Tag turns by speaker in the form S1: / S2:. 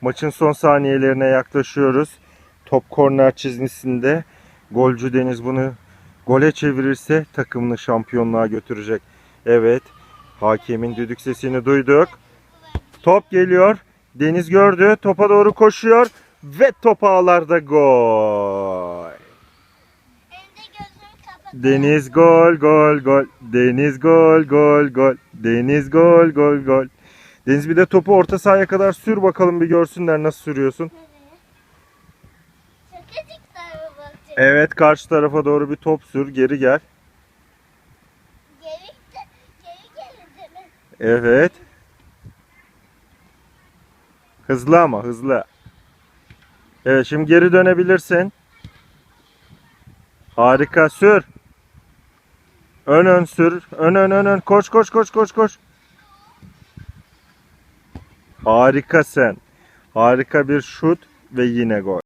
S1: Maçın son saniyelerine yaklaşıyoruz. Top korner çizgisinde golcü Deniz bunu gole çevirirse takımını şampiyonluğa götürecek. Evet. Hakemin düdük sesini duyduk. Top geliyor. Deniz gördü. Topa doğru koşuyor. Ve top ağlarda gol. Deniz gol gol gol. Deniz gol gol gol. Deniz gol gol gol. Deniz bir de topu orta sahaya kadar sür bakalım bir görsünler nasıl sürüyorsun. Evet karşı tarafa doğru bir top sür geri gel.
S2: Geri, geri gelin mi?
S1: Evet. Hızlı ama hızlı. Evet şimdi geri dönebilirsin. Harika sür. Ön ön sür. Ön ön ön ön. Koş koş koş koş koş. Harikasın. Harika bir şut ve yine gol.